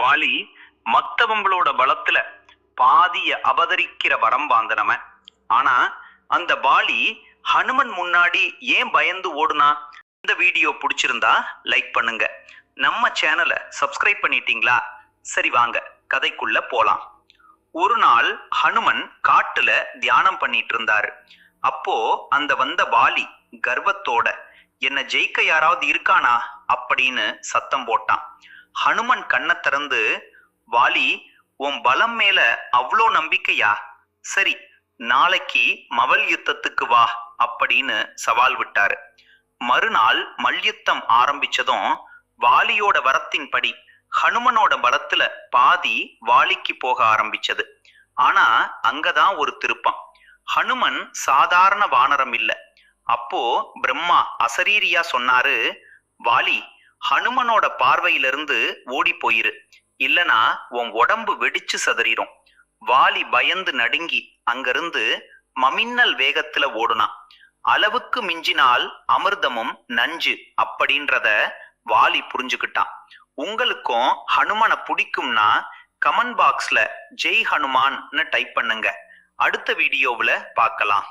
வாலி மத்தவங்களோட பலத்துல பாதிய அபதரிக்கிற வரம் வாந்தனவன் ஆனா அந்த வாலி ஹனுமன் முன்னாடி ஏன் பயந்து ஓடுனா? இந்த வீடியோ பிடிச்சிருந்தா லைக் பண்ணுங்க. நம்ம சேனலை சப்ஸ்கிரைப் பண்ணிட்டீங்களா? சரி வாங்க கதைக்குள்ள போலாம். ஒரு நாள் ஹனுமன் காட்டுல தியானம் பண்ணிட்டு இருந்தாரு. அப்போ அந்த வந்த வாலி கர்வத்தோட என்ன ஜெயிக்க யாராவது இருக்கானா? அப்படின்னு சத்தம் போட்டான். ஹனுமன் கண்ணை திறந்து வாலி உன் பலம் மேல அவ்வளோ நம்பிக்கையா? சரி நாளைக்கு மவல் யுத்தத்துக்கு வா அப்படின்னு சவால் விட்டாரு. மறுநாள் மல்யுத்தம் ஆரம்பிச்சதும் வாலியோட வரத்தின்படி ஹனுமனோட பலத்துல பாதி வாலிக்கு போக ஆரம்பிச்சது. ஆனா அங்கதான் ஒரு திருப்பம். ஹனுமன் சாதாரண வானரம் இல்ல. அப்போ பிரம்மா அசரீரியா சொன்னாரு வாலி ஹனுமனோட பார்வையிலிருந்து ஓடி போயிரு. இல்லனா உன் உடம்பு வெடிச்சு சதறிடும் வாலி பயந்து நடுங்கி அங்கிருந்து மமின்னல் வேகத்துல ஓடுனான் அளவுக்கு மிஞ்சினால் அமிர்தமும் நஞ்சு அப்படின்றத வாலி புரிஞ்சுக்கிட்டான். உங்களுக்கும் ஹனுமனை பிடிக்கும்னா கமெண்ட் பாக்ஸ்ல ஜெய் ஹனுமான்னு டைப் பண்ணுங்க. அடுத்த வீடியோவில் பார்க்கலாம்.